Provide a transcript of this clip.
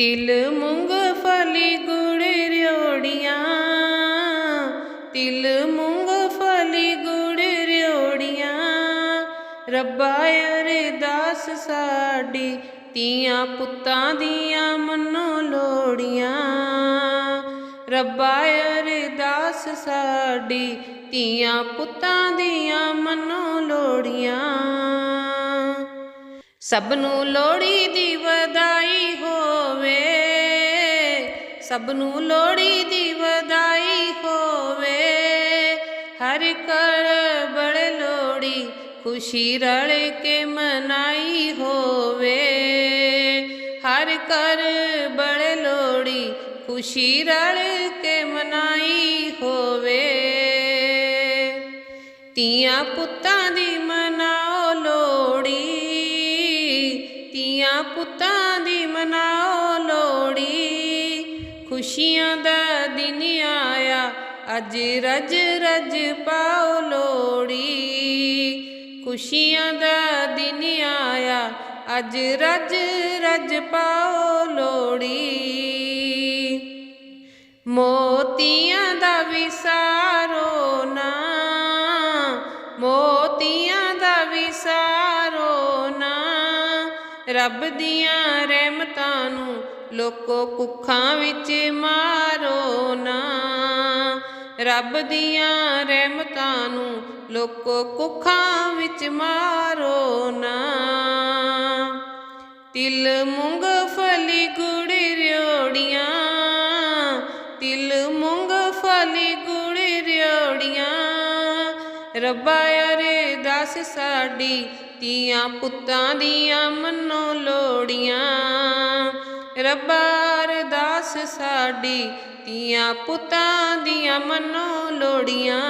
ਤਿਲ ਮੂੰਗਫਲੀ ਗੁੜ ਰਿਓੜੀਆਂ। ਤਿਲ ਮੂੰਗਫਲੀ ਗੁੜ ਰਿਓੜੀਆਂ। ਰੱਬਾ ਅਰਦਾਸ ਸਾਡੀ ਤੀਆਂ ਪੁੱਤਾਂ ਦੀਆਂ ਮੰਨੋ ਲੋੜੀਆਂ। ਰੱਬਾ ਅਰਦਾਸ ਸਾਡੀ ਤੀਆਂ ਪੁੱਤਾਂ ਦੀਆਂ ਮੰਨੋ ਸਭ ਨੂੰ ਲੋੜੀ ਦੀ ਵਧਾਈ ਹੋਵੇ ਸਭ ਨੂੰ ਲੋੜੀ ਦੀ ਵਧਾਈ ਹੋਵੇ। ਹਰ ਕਰ ਬੜ ਲੋੜੀ ਖੁਸ਼ੀ ਰਲ ਕੇ ਮਨਾਈ ਹੋਵੇ। ਹਰ ਕਰ ਬੜ ਲੋੜੀ ਖੁਸ਼ੀ ਰਲ ਕੇ ਮਨਾਈ ਹੋਵੇ। ਤੀਆਂ ਪੁੱਤਾਂ ਦੀ ਮਨਾਓ ਪੁੱਤਾਂ ਦੀ ਮਨਾਓ ਲੋੜੀ ਖੁਸ਼ੀਆਂ ਦਾ ਦਿਨ ਆਇਆ, ਅੱਜ ਰਜ ਰਜ ਪਾਓ ਲੋੜੀ ਖੁਸ਼ੀਆਂ ਦਾ ਦਿਨ ਆਇਆ, ਅੱਜ ਰਜ ਰਜ ਪਾਓ ਲੋੜੀ ਮੋਤੀਆਂ ਦਾ ਵਿਸਾਰੋ ਰੱਬ ਦੀਆਂ ਰਹਿਮਤਾਂ ਨੂੰ ਲੋਕੋ ਕੁੱਖਾਂ ਵਿੱਚ ਮਾਰੋ ਨਾ। ਰੱਬ ਦੀਆਂ ਰਹਿਮਤਾਂ ਨੂੰ ਲੋਕੋ ਕੁੱਖਾਂ ਵਿੱਚ ਮਾਰੋ ਨਾ। ਤਿਲ ਮੂੰਗਫਲੀ ਗੁੜ ਰਿਓੜੀਆਂ। ਤਿਲ ਮੂੰਗਫਲੀ ਗੁੜ ਰਿਓੜੀਆਂ। ਰੱਬਾ ਅਰਦਾਸ ਸਾਡੀ ਤੀਆਂ ਪੁੱਤਾਂ ਦੀਆਂ ਮੰਨੋ ਲੋੜੀਆਂ। ਰੱਬਾ ਅਰਦਾਸ ਸਾਡੀ ਤੀਆਂ ਪੁੱਤਾਂ ਦੀਆਂ ਮੰਨੋ ਲੋੜੀਆਂ।